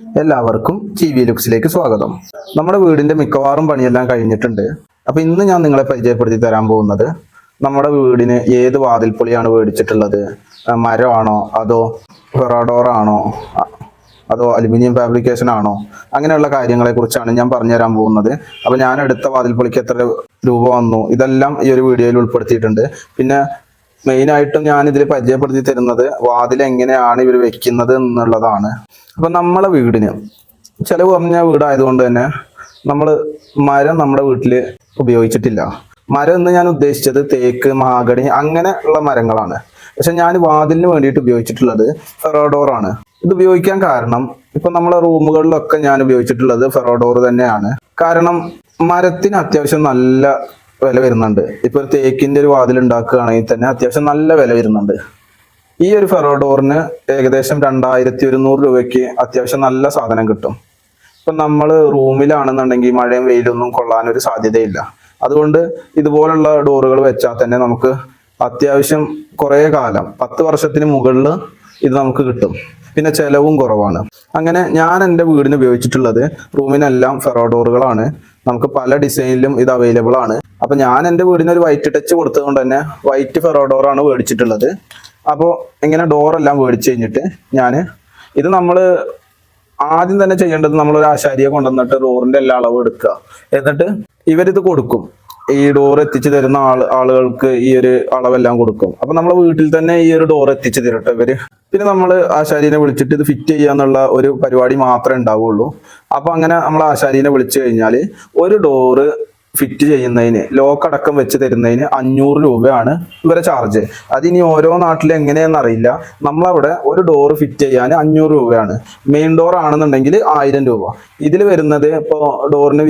എല്ലാവർക്കും G V ലുക്സിലേക്ക് സ്വാഗതം. നമ്മുടെ വീടിന്റെ മിക്കവാറും പണിയെല്ലാം കഴിഞ്ഞിട്ടുണ്ട്. അപ്പൊ ഇന്ന് ഞാൻ നിങ്ങളെ പരിചയപ്പെടുത്തി തരാൻ പോകുന്നത് നമ്മുടെ വീടിന് ഏത് വാതിൽപ്പൊളിയാണ് മേടിച്ചിട്ടുള്ളത്? ആ, മരമാണോ? അതോ ഫെറാഡോർ ആണോ? അതോ അലുമിനിയം ഫാബ്രിക്കേഷൻ ആണോ? അങ്ങനെയുള്ള കാര്യങ്ങളെ കുറിച്ചാണ് ഞാൻ പറഞ്ഞു തരാൻ പോകുന്നത്. അപ്പൊ ഞാൻ എടുത്ത വാതിൽപ്പൊളിക്ക് എത്ര രൂപ വന്നു? ഇതെല്ലാം ഈ ഒരു വീഡിയോയിൽ ഉൾപ്പെടുത്തിയിട്ടുണ്ട്. പിന്നെ മെയിൻ ആയിട്ടും ഞാൻ ഇതിൽ പരിചയപ്പെടുത്തി തരുന്നത് വാതിൽ എങ്ങനെയാണ് ഇവർ വെക്കുന്നത് എന്നുള്ളതാണ്. അപ്പൊ നമ്മളെ വീടിന് ചെലവ് കുറഞ്ഞ വീടായതുകൊണ്ട് തന്നെ നമ്മൾ മരം നമ്മുടെ വീട്ടിൽ ഉപയോഗിച്ചിട്ടില്ല. മരം എന്ന് ഞാൻ ഉദ്ദേശിച്ചത് തേക്ക് മഹാഗണി അങ്ങനെ ഉള്ള മരങ്ങളാണ്. പക്ഷെ ഞാൻ വാതിലിന് വേണ്ടിയിട്ട് ഉപയോഗിച്ചിട്ടുള്ളത് ഫെറോഡോർ ആണ് ഇത് ഉപയോഗിക്കാൻ കാരണം ഇപ്പൊ നമ്മളെ റൂമുകളിലൊക്കെ ഞാൻ ഉപയോഗിച്ചിട്ടുള്ളത് ഫെറോഡോർ തന്നെയാണ്. കാരണം മരത്തിന് അത്യാവശ്യം നല്ല വില വരുന്നുണ്ട്. ഇപ്പൊ ഒരു തേക്കിന്റെ ഒരു വാതിൽ ഉണ്ടാക്കുകയാണെങ്കിൽ തന്നെ അത്യാവശ്യം നല്ല വില വരുന്നുണ്ട്. ഈ ഒരു ഫെറോഡോറിന് ഏകദേശം രണ്ടായിരത്തി ഒരുന്നൂറ് രൂപയ്ക്ക് അത്യാവശ്യം നല്ല സാധനം കിട്ടും. ഇപ്പൊ നമ്മൾ റൂമിലാണെന്നുണ്ടെങ്കിൽ മഴയും വെയിലൊന്നും കൊള്ളാനൊരു സാധ്യതയില്ല. അതുകൊണ്ട് ഇതുപോലുള്ള ഡോറുകൾ വെച്ചാൽ തന്നെ നമുക്ക് അത്യാവശ്യം കുറേ കാലം പത്ത് വർഷത്തിന് മുകളിൽ ഇത് നമുക്ക് കിട്ടും. പിന്നെ ചെലവും കുറവാണ്. അങ്ങനെ ഞാൻ എന്റെ വീടിന് ഉപയോഗിച്ചിട്ടുള്ളത് റൂമിനെല്ലാം ഫെറോഡോറുകളാണ് നമുക്ക് പല ഡിസൈനിലും ഇത് അവൈലബിൾ ആണ്. അപ്പൊ ഞാൻ എന്റെ വീടിന് ഒരു വൈറ്റ് ടച്ച് കൊടുത്തതുകൊണ്ട് തന്നെ വൈറ്റ് ഫെറോഡോർ ആണ് മേടിച്ചിട്ടുള്ളത്. അപ്പോൾ ഇങ്ങനെ ഡോറെല്ലാം മേടിച്ച് കഴിഞ്ഞിട്ട് ഞാൻ ഇത് നമ്മൾ ആദ്യം തന്നെ ചെയ്യേണ്ടത് നമ്മൾ ഒരു ആശാരിയെ കൊണ്ടുവന്നിട്ട് ഡോറിന്റെ എല്ലാ അളവ് എടുക്കുക. എന്നിട്ട് ഇവരിത് കൊടുക്കും. ഈ ഡോർ എത്തിച്ചു തരുന്ന ആളുകൾക്ക് ഈ ഒരു അളവെല്ലാം കൊടുക്കും. അപ്പൊ നമ്മളെ വീട്ടിൽ തന്നെ ഈ ഒരു ഡോർ എത്തിച്ചു തരട്ടെ ഇവർ. പിന്നെ നമ്മൾ ആശാരിനെ വിളിച്ചിട്ട് ഇത് ഫിറ്റ് ചെയ്യാന്നുള്ള ഒരു പരിപാടി മാത്രമേ ഉണ്ടാവുള്ളൂ. അപ്പൊ അങ്ങനെ നമ്മൾ ആശാരിനെ വിളിച്ചു കഴിഞ്ഞാൽ ഒരു ഡോറ് ഫിറ്റ് ചെയ്യുന്നതിന് ലോക്ക് അടക്കം വെച്ച് തരുന്നതിന് അഞ്ഞൂറ് രൂപയാണ് ഇവരെ ചാർജ് അതിനി ഓരോ നാട്ടിലും എങ്ങനെയെന്ന് അറിയില്ല. നമ്മളവിടെ ഒരു ഡോർ ഫിറ്റ് ചെയ്യാൻ അഞ്ഞൂറ് രൂപയാണ്. മെയിൻ ഡോർ ആണെന്നുണ്ടെങ്കിൽ ആയിരം രൂപ. ഇതിൽ വരുന്നത് ഇപ്പോൾ ഡോറിന്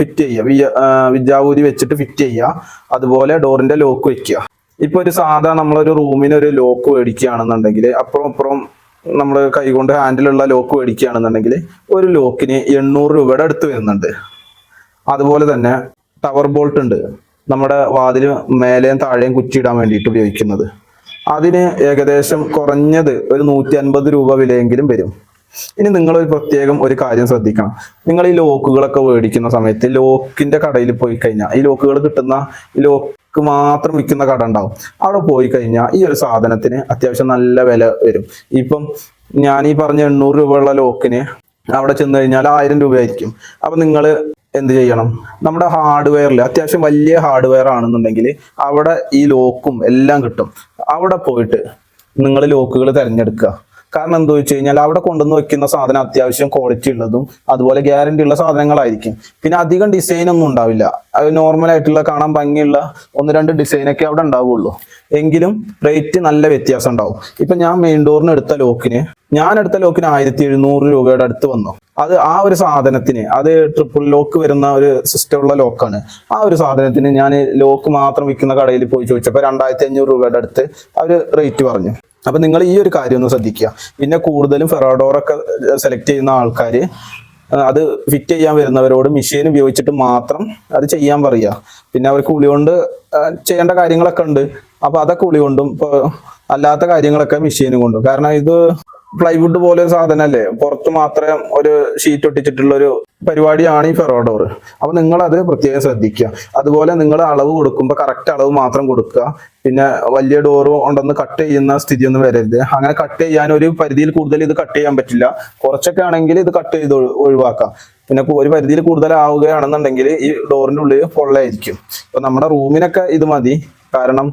ഫിറ്റ് ചെയ്യുക. വിജാവൂരി വെച്ചിട്ട് ഫിറ്റ് ചെയ്യുക. അതുപോലെ ഡോറിന്റെ ലോക്ക് വെക്കുക. ഇപ്പൊ ഒരു സാധാ നമ്മളൊരു റൂമിന് ഒരു ലോക്ക് മേടിക്കുകയാണെന്നുണ്ടെങ്കിൽ അപ്പുറം അപ്പുറം നമ്മൾ കൈകൊണ്ട് ഹാൻഡിലുള്ള ലോക്ക് മേടിക്കുകയാണെന്നുണ്ടെങ്കിൽ ഒരു ലോക്കിന് എണ്ണൂറ് രൂപയുടെ അടുത്ത് വരുന്നുണ്ട്. അതുപോലെ തന്നെ ടവർ ബോൾട്ട് ഉണ്ട്. നമ്മുടെ വാതിൽ മേലെയും താഴെയും കുറ്റിയിടാൻ വേണ്ടിയിട്ട് ഉപയോഗിക്കുന്നത്. അതിന് ഏകദേശം കുറഞ്ഞത് ഒരു നൂറ്റി അൻപത് രൂപ വിലയെങ്കിലും വരും. ഇനി നിങ്ങൾ ഒരു പ്രത്യേകം ഒരു കാര്യം ശ്രദ്ധിക്കണം. നിങ്ങൾ ഈ ലോക്കുകളൊക്കെ മേടിക്കുന്ന സമയത്ത് ലോക്കിന്റെ കടയിൽ പോയി കഴിഞ്ഞാൽ ഈ ലോക്കുകൾ കിട്ടുന്ന ലോക്ക് മാത്രം വിൽക്കുന്ന കട ഉണ്ടാവും. അവിടെ പോയി കഴിഞ്ഞാൽ ഈ ഒരു സാധനത്തിന് അത്യാവശ്യം നല്ല വില വരും. ഇപ്പം ഞാൻ ഈ പറഞ്ഞ എണ്ണൂറ് രൂപയുള്ള ലോക്കിന് അവിടെ ചെന്ന് കഴിഞ്ഞാൽ ആയിരം രൂപയായിരിക്കും. അപ്പൊ നിങ്ങൾ എന്ത് ചെയ്യണം? നമ്മുടെ ഹാർഡ്വെയറിൽ അത്യാവശ്യം വലിയ ഹാർഡ്വെയർ ആണെന്നുണ്ടെങ്കിൽ അവിടെ ഈ ലോക്കും എല്ലാം കിട്ടും. അവിടെ പോയിട്ട് നിങ്ങൾ ലോക്കുകൾ തിരഞ്ഞെടുക്കുക. കാരണം എന്താ വെച്ച് കഴിഞ്ഞാൽ അവിടെ കൊണ്ടുവന്ന് വെക്കുന്ന സാധനം അത്യാവശ്യം ക്വാളിറ്റി ഉള്ളതും അതുപോലെ ഗ്യാരണ്ടി ഉള്ള സാധനങ്ങളായിരിക്കും. പിന്നെ അധികം ഡിസൈൻ ഒന്നും ഉണ്ടാവില്ല. അത് നോർമൽ ആയിട്ടുള്ള കാണാൻ ഭംഗിയുള്ള ഒന്ന് രണ്ട് ഡിസൈനൊക്കെ അവിടെ ഉണ്ടാവുള്ളൂ. എങ്കിലും റേറ്റ് നല്ല വ്യത്യാസം ഉണ്ടാവും. ഇപ്പൊ ഞാൻ മെയിൻ ഡോറിന് എടുത്ത ലോക്കിന് ഞാൻ എടുത്ത ലോക്കിന് ആയിരത്തി എഴുന്നൂറ് രൂപയുടെ അടുത്ത് വന്നു. അത് ആ ഒരു സാധനത്തിന് അത് ട്രിപ്പിൾ ലോക്ക് വരുന്ന ഒരു സിസ്റ്റം ഉള്ള ലോക്കാണ് ആ ഒരു സാധനത്തിന് ഞാൻ ലോക്ക് മാത്രം വിൽക്കുന്ന കടയിൽ പോയി ചോദിച്ചപ്പോൾ രണ്ടായിരത്തി അഞ്ഞൂറ് രൂപയുടെ അടുത്ത് അവർ റേറ്റ് പറഞ്ഞു. അപ്പൊ നിങ്ങൾ ഈ ഒരു കാര്യം ഒന്ന് ശ്രദ്ധിക്കുക. പിന്നെ കൂടുതലും ഫെറാഡോറൊക്കെ സെലക്ട് ചെയ്യുന്ന ആൾക്കാർ അത് ഫിറ്റ് ചെയ്യാൻ വരുന്നവരോട് മെഷീൻ ഉപയോഗിച്ചിട്ട് മാത്രം അത് ചെയ്യാൻ പറയുക. പിന്നെ അവർക്ക് ഉളി കൊണ്ട് ചെയ്യേണ്ട കാര്യങ്ങളൊക്കെ ഉണ്ട്. അപ്പൊ അതൊക്കെ ഉളി കൊണ്ടും അല്ലാത്ത കാര്യങ്ങളൊക്കെ മെഷീനും കൊണ്ടും. കാരണം ഇത് പ്ലൈവുഡ് പോലെ ഒരു സാധനമല്ലേ പുറത്ത് മാത്രം ഒരു ഷീറ്റ് ഒട്ടിച്ചിട്ടുള്ള ഒരു പരിപാടിയാണ് ഈ ഫെറോഡോർ അപ്പൊ നിങ്ങൾ അത് പ്രത്യേകം ശ്രദ്ധിക്കുക. അതുപോലെ നിങ്ങൾ അളവ് കൊടുക്കുമ്പോൾ കറക്റ്റ് അളവ് മാത്രം കൊടുക്കുക. പിന്നെ വലിയ ഡോറ് ഉണ്ടെന്ന് കട്ട് ചെയ്യുന്ന സ്ഥിതി ഒന്നും വരരുത്. അങ്ങനെ കട്ട് ചെയ്യാൻ ഒരു പരിധിയിൽ കൂടുതൽ ഇത് കട്ട് ചെയ്യാൻ പറ്റില്ല. കുറച്ചൊക്കെ ആണെങ്കിൽ ഇത് കട്ട് ചെയ്ത് ഒഴിവാക്കാം. പിന്നെ ഒരു പരിധിയിൽ കൂടുതൽ ആവുകയാണെന്നുണ്ടെങ്കിൽ ഈ ഡോറിന്റെ ഉള്ളിൽ പൊള്ളയായിരിക്കും. ഇപ്പൊ നമ്മുടെ റൂമിനൊക്കെ ഇത് മതി. കാരണം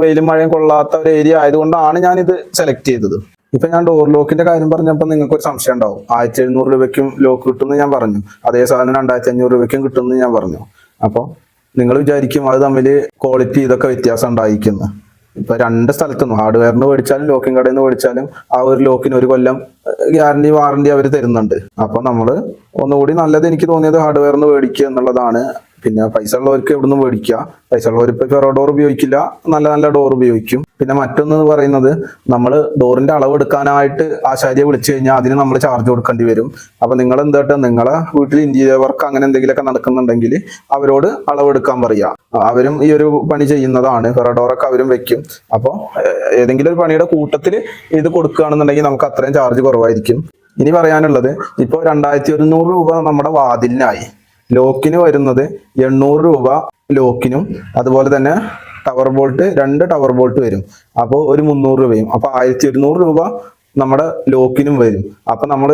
വെയിലും മഴയും കൊള്ളാത്ത ഒരു ഏരിയ ആയതുകൊണ്ടാണ് ഞാൻ ഇത് സെലക്ട് ചെയ്തത്. ഇപ്പൊ ഞാൻ ഡോർ ലോക്കിന്റെ കാര്യം പറഞ്ഞപ്പോൾ നിങ്ങൾക്ക് ഒരു സംശയം ഉണ്ടാവും. ആയിരത്തി എഴുന്നൂറ് രൂപയ്ക്കും ലോക്ക് കിട്ടുമെന്ന് ഞാൻ പറഞ്ഞു. അതേ സാധനം രണ്ടായിരത്തി അഞ്ഞൂറ് രൂപയ്ക്കും കിട്ടുമെന്ന് ഞാൻ പറഞ്ഞു. അപ്പോൾ നിങ്ങൾ വിചാരിക്കും അത് തമ്മിൽ ക്വാളിറ്റി ഇതൊക്കെ വ്യത്യാസം ഉണ്ടായിരിക്കുന്നു. ഇപ്പൊ രണ്ട് സ്ഥലത്തുനിന്നും ഹാർഡ്വെയറിന് മേടിച്ചാലും ലോക്കിംഗ് കടയിൽ നിന്ന് മേടിച്ചാലും ആ ഒരു ലോക്കിന് ഒരു കൊല്ലം ഗ്യാരണ്ടി വാറണ്ടി അവർ തരുന്നുണ്ട്. അപ്പൊ നമ്മൾ ഒന്നുകൂടി നല്ലത് എനിക്ക് തോന്നിയത് ഹാർഡ്വെയറിന് മേടിക്കുക എന്നുള്ളതാണ്. പിന്നെ പൈസ ഉള്ളവർക്ക് എവിടുന്ന് മേടിക്കുക പൈസ ഉള്ളവർ ഇപ്പൊ ഫെറോ ഡോർ ഉപയോഗിക്കില്ല. നല്ല നല്ല ഡോർ ഉപയോഗിക്കും. പിന്നെ മറ്റൊന്ന് പറയുന്നത് നമ്മൾ ഡോറിന്റെ അളവ് എടുക്കാനായിട്ട് ആശാരിയെ വിളിച്ചു കഴിഞ്ഞാൽ അതിന് നമ്മൾ ചാർജ് കൊടുക്കേണ്ടി വരും. അപ്പൊ നിങ്ങൾ എന്തായിട്ട് നിങ്ങളെ വീട്ടിൽ ഇന്റീരിയർ വർക്ക് അങ്ങനെ എന്തെങ്കിലുമൊക്കെ നടക്കുന്നുണ്ടെങ്കിൽ അവരോട് അളവെടുക്കാൻ പറയുക അവരും ഈ ഒരു പണി ചെയ്യുന്നതാണ്. ഫെറഡോറൊക്കെ അവരും വെക്കും. അപ്പോൾ ഏതെങ്കിലും ഒരു പണിയുടെ കൂട്ടത്തിൽ ഇത് കൊടുക്കുകയാണെന്നുണ്ടെങ്കിൽ നമുക്ക് അത്രയും ചാർജ് കുറവായിരിക്കും. ഇനി പറയാനുള്ളത് ഇപ്പോൾ രണ്ടായിരത്തി ഒരുന്നൂറ് രൂപ നമ്മുടെ വാതിലിനായി. ലോക്കിന് വരുന്നത് എണ്ണൂറ് രൂപ ലോക്കിനും അതുപോലെ തന്നെ ടവർ ബോൾട്ട് രണ്ട് ടവർ ബോൾട്ട് വരും. അപ്പോൾ ഒരു മുന്നൂറ് രൂപയും. അപ്പോൾ ആയിരത്തി ഒരുന്നൂറ് രൂപ നമ്മുടെ ലോക്കിനും വരും. അപ്പൊ നമ്മൾ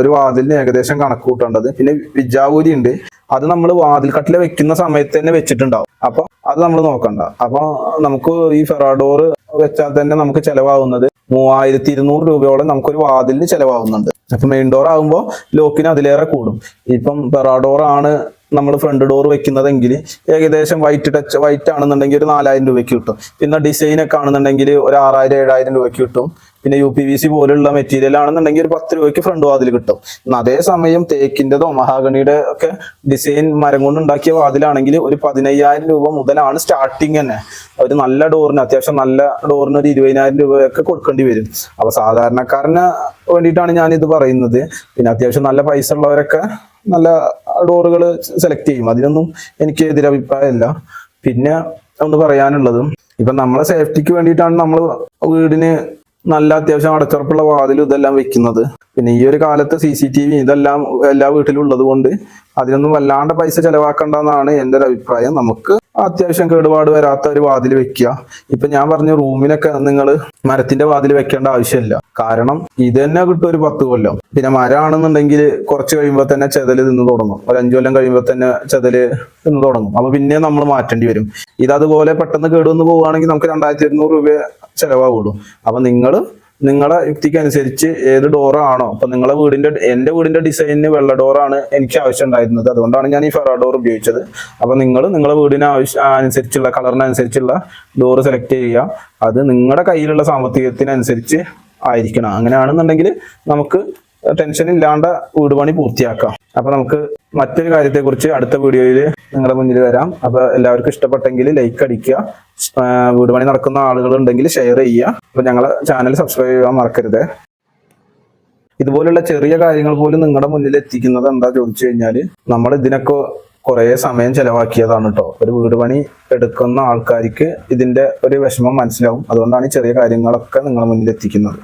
ഒരു വാതിലിന് ഏകദേശം കണക്ക് കൂട്ടേണ്ടത്. പിന്നെ വിജാവൂരി ഉണ്ട്. അത് നമ്മൾ വാതിൽക്കട്ടിൽ വെക്കുന്ന സമയത്ത് തന്നെ വെച്ചിട്ടുണ്ടാവും. അപ്പൊ അത് നമ്മൾ നോക്കണ്ട. അപ്പൊ നമുക്ക് ഈ ഫെറാഡോർ വെച്ചാൽ തന്നെ നമുക്ക് ചെലവാകുന്നത് മൂവായിരത്തി ഇരുന്നൂറ് രൂപയോളം നമുക്കൊരു വാതിലിന് ചെലവാകുന്നുണ്ട്. അപ്പൊ മെയിൻ ഡോർ ആകുമ്പോൾ ലോക്കിന് അതിലേറെ കൂടും. ഇപ്പം പെറാഡോർ ആണ് നമ്മൾ ഫ്രണ്ട് ഡോർ വെക്കുന്നതെങ്കിൽ ഏകദേശം വൈറ്റ് ടച്ച് വൈറ്റ് ആണെന്നുണ്ടെങ്കിൽ ഒരു നാലായിരം രൂപയ്ക്ക് കിട്ടും. പിന്നെ ഡിസൈൻ ഒക്കെ ആണെന്നുണ്ടെങ്കിൽ ഒരു ആറായിരം ഏഴായിരം രൂപയ്ക്ക് കിട്ടും. പിന്നെ യു പി വി സി പോലുള്ള മെറ്റീരിയൽ ആണെന്നുണ്ടെങ്കിൽ ഒരു പത്ത് രൂപയ്ക്ക് ഫ്രണ്ട് വാതിൽ കിട്ടും. അതേസമയം തേക്കിന്റെതോ മഹാഗണിയുടെ ഒക്കെ ഡിസൈൻ മരം കൊണ്ട് ഉണ്ടാക്കിയ വാതിലാണെങ്കിൽ ഒരു പതിനയ്യായിരം രൂപ മുതലാണ് സ്റ്റാർട്ടിങ് തന്നെ. ഒരു നല്ല ഡോറിന് അത്യാവശ്യം നല്ല ഡോറിന് ഒരു ഇരുപതിനായിരം രൂപയൊക്കെ കൊടുക്കേണ്ടി വരും. അപ്പൊ സാധാരണക്കാരന് വേണ്ടിയിട്ടാണ് ഞാൻ ഇത് പറയുന്നത്. പിന്നെ അത്യാവശ്യം നല്ല പൈസ ഉള്ളവരൊക്കെ നല്ല ഡോറുകൾ സെലക്ട് ചെയ്യും. അതിനൊന്നും എനിക്ക് എതിരഭിപ്രായമില്ല. പിന്നെ ഒന്ന് പറയാനുള്ളതും ഇപ്പൊ നമ്മളെ സേഫ്റ്റിക്ക് വേണ്ടിയിട്ടാണ് നമ്മൾ വീടിന് നല്ല അത്യാവശ്യം അടച്ചുറപ്പുള്ള വാതിലും ഇതെല്ലാം വെക്കുന്നത്. പിന്നെ ഈ ഒരു കാലത്ത് സി സി ടി വി ഇതെല്ലാം എല്ലാ വീട്ടിലും ഉള്ളത് കൊണ്ട് അതിനൊന്നും വല്ലാണ്ട് പൈസ ചെലവാക്കണ്ടെന്നാണ് എന്റെ ഒരു അഭിപ്രായം. നമുക്ക് അത്യാവശ്യം കേടുപാട് വരാത്ത ഒരു വാതിൽ വെക്കുക. ഇപ്പൊ ഞാൻ പറഞ്ഞ റൂമിനൊക്കെ നിങ്ങൾ മരത്തിന്റെ വാതിൽ വെക്കേണ്ട ആവശ്യമില്ല. കാരണം ഇത് തന്നെ കിട്ടും ഒരു പത്ത് കൊല്ലം. പിന്നെ മരമാണെന്നുണ്ടെങ്കിൽ കുറച്ച് കഴിയുമ്പോൾ തന്നെ ചെതൽ നിന്ന് തുടങ്ങും. ഒരു അഞ്ചു കൊല്ലം കഴിയുമ്പോൾ തന്നെ ചെതൽ നിന്ന് തുടങ്ങും. അപ്പൊ പിന്നെ നമ്മൾ മാറ്റേണ്ടി വരും. ഇത് അതുപോലെ പെട്ടെന്ന് കേടുവന്ന് പോവുകയാണെങ്കിൽ നമുക്ക് രണ്ടായിരത്തി ഇരുന്നൂറ് രൂപ ചെലവാകുള്ളൂ അപ്പൊ നിങ്ങൾ നിങ്ങളെ യുക്തിക്ക് അനുസരിച്ച് ഏത് ഡോറാണോ അപ്പൊ നിങ്ങളെ വീടിന്റെ എന്റെ വീടിന്റെ ഡിസൈനിന് വെള്ള ഡോറാണ് എനിക്ക് ആവശ്യം ഉണ്ടായിരുന്നത് അതുകൊണ്ടാണ് ഞാൻ ഈ ഫെറ ഡോർ ഉപയോഗിച്ചത്. അപ്പൊ നിങ്ങൾ നിങ്ങളെ വീടിന് അനുസരിച്ചുള്ള കളറിനനുസരിച്ചുള്ള ഡോർ സെലക്ട് ചെയ്യുക. അത് നിങ്ങളുടെ കയ്യിലുള്ള സാമ്പത്തികത്തിനനുസരിച്ച് ആയിരിക്കണം. അങ്ങനെയാണെന്നുണ്ടെങ്കിൽ നമുക്ക് ടെൻഷൻ ഇല്ലാണ്ട് വീട് പണി പൂർത്തിയാക്കാം. അപ്പൊ നമുക്ക് മറ്റൊരു കാര്യത്തെക്കുറിച്ച് അടുത്ത വീഡിയോയിൽ നിങ്ങളുടെ മുന്നിൽ വരാം. അപ്പൊ എല്ലാവർക്കും ഇഷ്ടപ്പെട്ടെങ്കിൽ ലൈക്ക് അടിക്കുക. വീട് പണി നടക്കുന്ന ആളുകളുണ്ടെങ്കിൽ ഷെയർ ചെയ്യുക. അപ്പൊ ഞങ്ങളെ ചാനൽ സബ്സ്ക്രൈബ് ചെയ്യാൻ മറക്കരുത്. ഇതുപോലുള്ള ചെറിയ കാര്യങ്ങൾ പോലും നിങ്ങളുടെ മുന്നിൽ എത്തിക്കുന്നത് എന്താ ചോദിച്ചു കഴിഞ്ഞാൽ നമ്മൾ ഇതിനൊക്കെ കുറേ സമയം ചെലവാക്കിയതാണ് കേട്ടോ ഒരു വീട് പണി എടുക്കുന്ന ആൾക്കാർക്ക് ഇതിന്റെ ഒരു വിഷമം മനസ്സിലാവും. അതുകൊണ്ടാണ് ചെറിയ കാര്യങ്ങളൊക്കെ നിങ്ങളുടെ മുന്നിൽ എത്തിക്കുന്നത്.